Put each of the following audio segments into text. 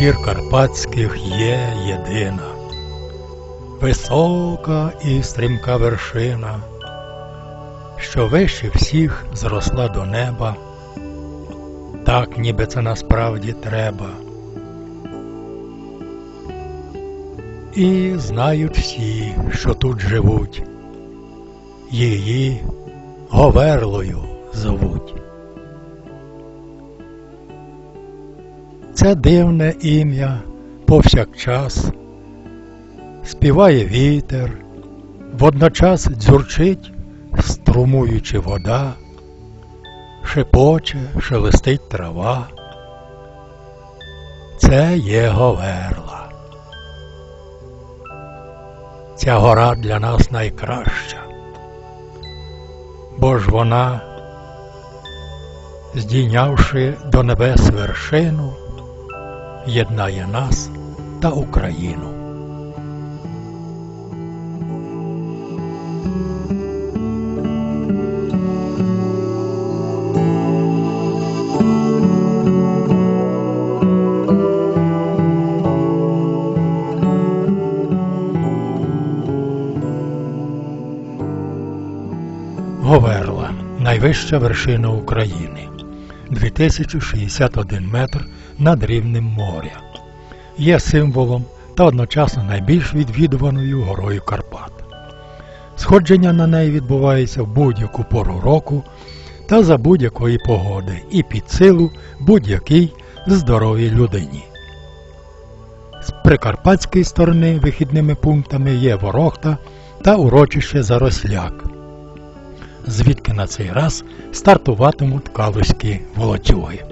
гір карпатських є єдина, висока і стрімка вершина, що вище всіх зросла до неба, так ніби це насправді треба. І знають всі, що тут живуть, її Говерлою зовуть. Це дивне ім'я повсякчас співає вітер, водночас дзюрчить, струмуючи вода, шепоче, шелестить трава. Це є Говерла. Ця гора для нас найкраща, бо ж вона, здійнявши до небес вершину, єднає нас та Україну. Говерла найвища вершина України. 2061 метр над рівнем моря. Є символом та одночасно найбільш відвідуваною горою Карпат. Сходження на неї відбувається в будь-яку пору року та за будь-якої погоди і під силу будь-якій здоровій людині. З прикарпатської сторони вихідними пунктами є Ворохта та урочище Заросляк звідки на цей раз стартуватимуть калузькі волотюги.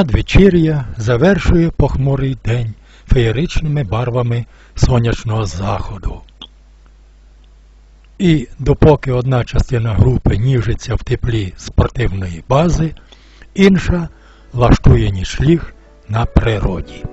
Надвечір'я завершує похмурий день феєричними барвами сонячного заходу. І допоки одна частина групи ніжиться в теплі спортивної бази, інша влаштує нічліг на природі.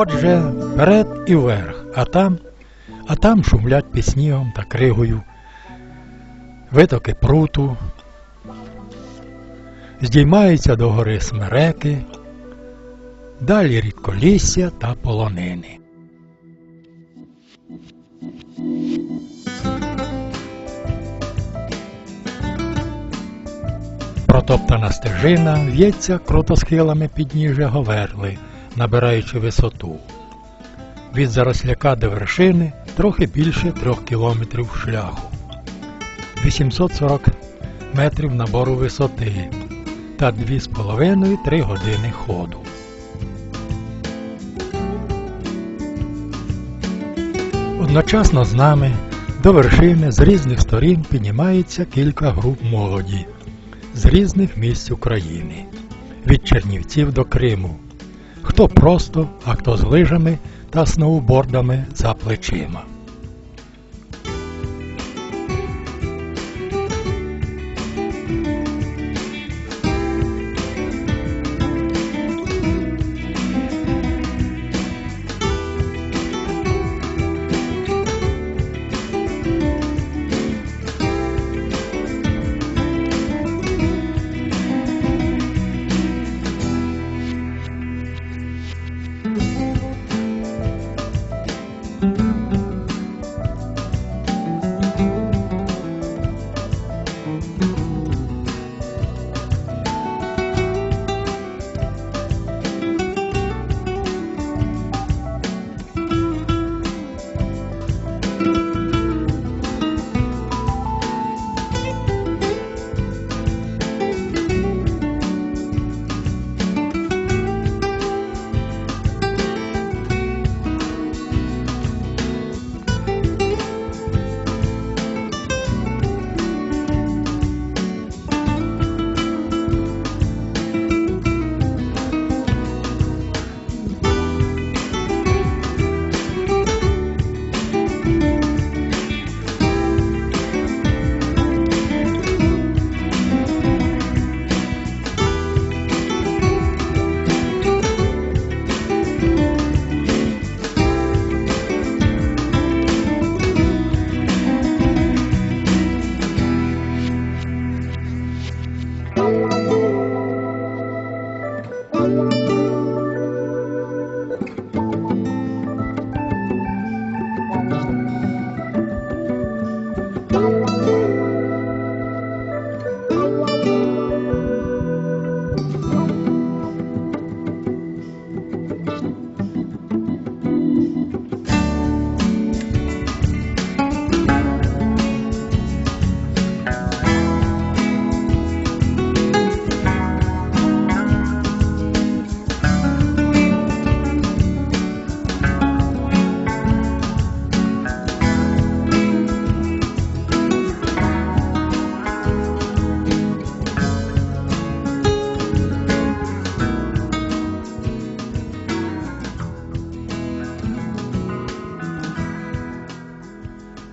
Отже, вперед і вверх, а там, а там шумлять під снігом та кригою. Витоки пруту, здіймаються до гори смереки, далі рідколісся та полонини. Протоптана стежина в'ється крутосхилами підніжжя Говерли, набираючи висоту. Від заросляка до вершини трохи більше трьох кілометрів шляху. 840 метрів набору висоти та 2,5-3 години ходу. Одночасно з нами до вершини з різних сторін піднімається кілька груп молоді з різних місць України, від Чернівців до Криму, хто просто, а хто з лижами та сноубордами за плечима.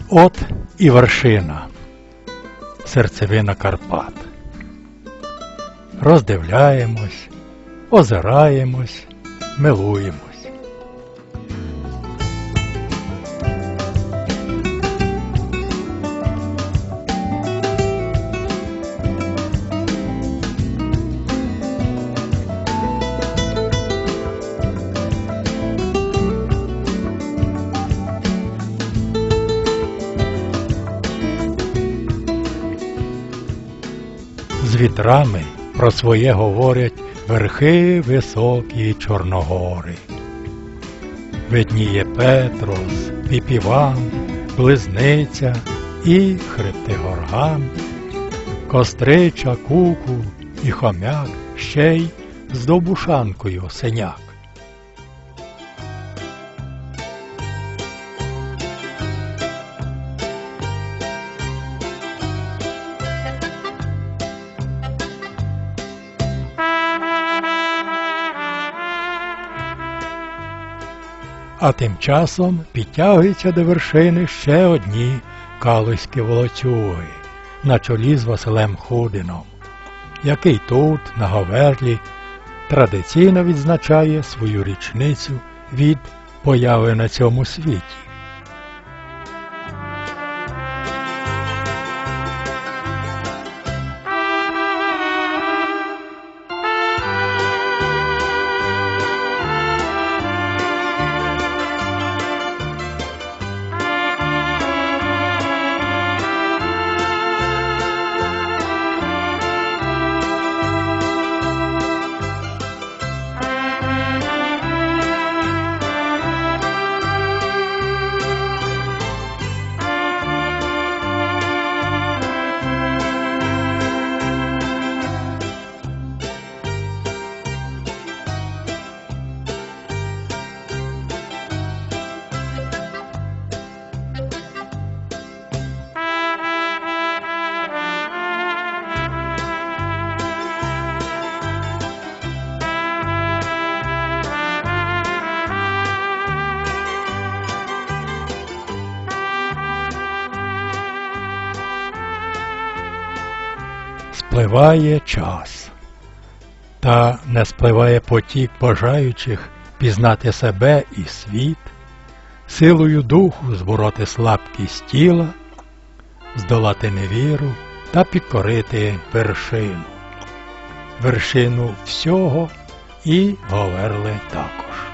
От і вершина, серцевина Карпат. Роздивляємось, озираємось, милуємось. Вітрами про своє говорять верхи високі Чорногори. Видніє Петрос, Піпіван, Близниця і хребти горган, Кострича, Куку і хомяк, ще й з Добушанкою синяк. А тим часом підтягуються до вершини ще одні калузькі волоцюги на чолі з Василем Худином, який тут, на Говерлі, традиційно відзначає свою річницю від появи на цьому світі. Спливає час, та не спливає потік бажаючих пізнати себе і світ, силою духу збороти слабкість тіла, здолати невіру та підкорити вершину. Вершину всього і Говерли також.